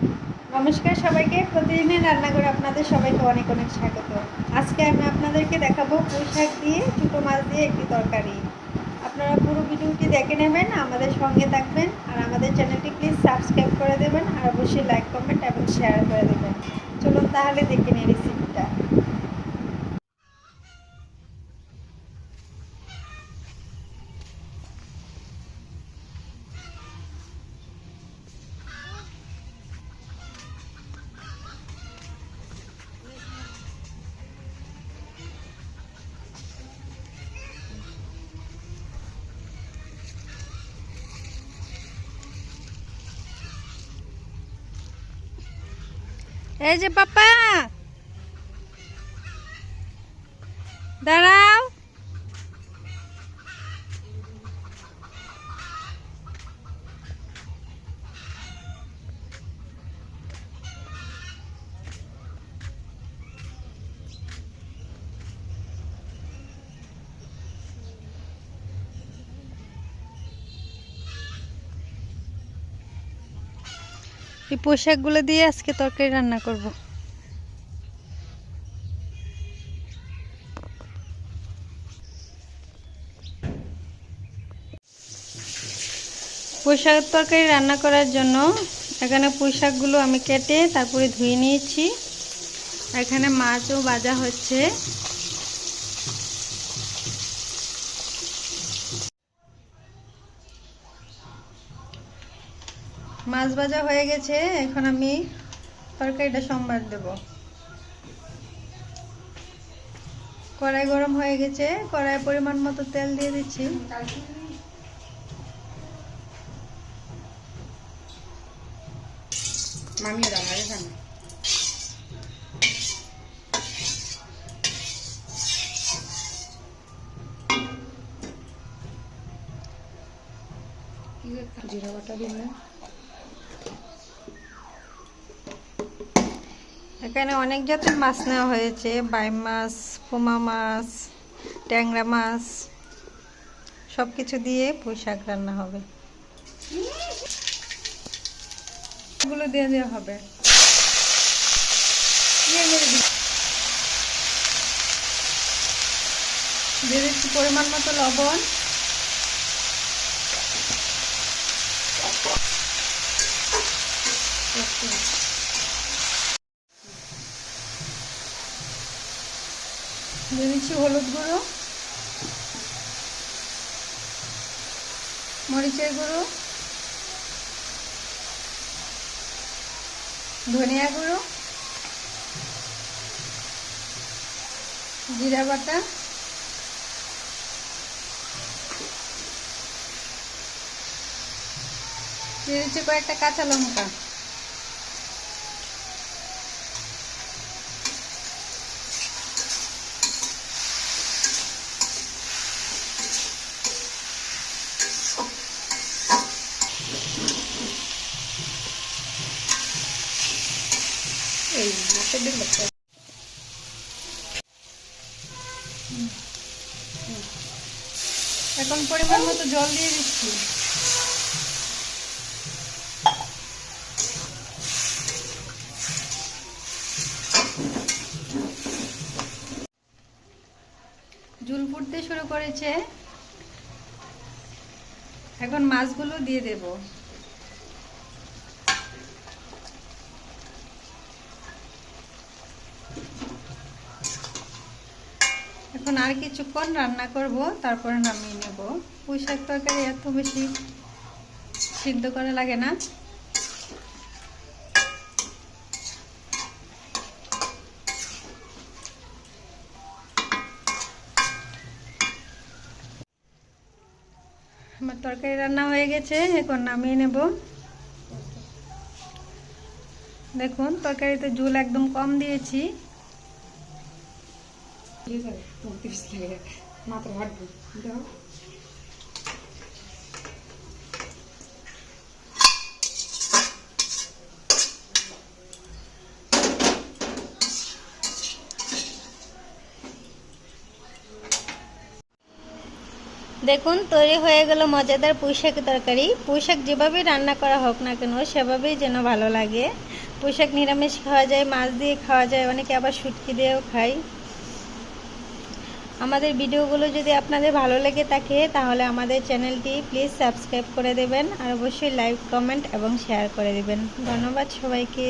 নমস্কার সবাইকে, প্রতিদিনের রান্নাঘরে আপনাদের সবাইকে অনেক অনেক স্বাগত। আজকে আমি আপনাদেরকে দেখাবো পুঁই শাক দিয়ে ছোটো মাছ দিয়ে একটি তরকারি। আপনারা পুরো ভিডিওটি দেখে নেবেন, আমাদের সঙ্গে থাকবেন, আর আমাদের চ্যানেলটি প্লিজ সাবস্ক্রাইব করে দেবেন, আর অবশ্যই লাইক, কমেন্ট এবং শেয়ার করে দেবেন। চলুন তাহলে দেখে নিই এই যে পাপা দাঁড়াও। এই পোশাকগুলো দিয়ে আজকে তরকারি রান্না করব। পোশাক তরকারি রান্না করার জন্য এখানে পোশাকগুলো আমি কেটে তারপরে ধুয়ে নিয়েছি। এখানে মাছও ভাজা হচ্ছে। মাছ ভাজা হয়ে গেছে এখন আমি তরকারিটা সোমবার দেব। কড়াই গরম হয়ে গেছে কড়াই পরিমাণ মতো তেল দিয়ে দিচ্ছি। জিরা বাটা দিলে এখানে অনেক জাতের মাছ নেওয়া হয়েছে। বাইম মাছ, পোমা মাছ, ট্যাংরা মাছ সব কিছু দিয়ে পুঁই রান্না হবে। এগুলো দিয়ে দেওয়া হবে। দিয়ে দিচ্ছি পরিমাণ মতো লবণ। দিয়ে দিচ্ছি হলুদ গুঁড়ো, মরিচের গুঁড়ো, ধনিয়া গুঁড়ো, জিরা বাটা, দিয়ে দিচ্ছি কয়েকটা কাঁচা লঙ্কা। ডিম বাচ্চা এখন পরিমাণ মতো জল দিয়ে দিচ্ছি। জুল ফুটতে শুরু করেছে। এখন মাছগুলো দিয়ে দেব। এখন আর কিছুক্ষণ রান্না করব, তারপরে নামিয়ে নেব। পুঁই শাক তরকারি এত বেশি সিদ্ধ করা লাগে না। আমার তরকারি রান্না হয়ে গেছে, এখন নামিয়ে নেব। দেখুন, তরকারিতে ঝুল একদম কম দিয়েছি। দেখুন, তৈরি হয়ে গেল মজাদার পুঁইশাক তরকারি। পুঁইশাক যেভাবেই রান্না করা হোক না কেন, সেভাবেই যেন ভালো লাগে। পোশাক নিরামিষ খাওয়া যায়, মাছ দিয়ে খাওয়া যায়, অনেকে আবার শুটকি দিয়েও খায়। আমাদের ভিডিওগুলো যদি আপনাদের ভালো লেগে থাকে, তাহলে আমাদের চ্যানেলটি প্লিজ সাবস্ক্রাইব করে দেবেন আর অবশ্যই লাইক, কমেন্ট এবং শেয়ার করে দেবেন। ধন্যবাদ সবাইকে।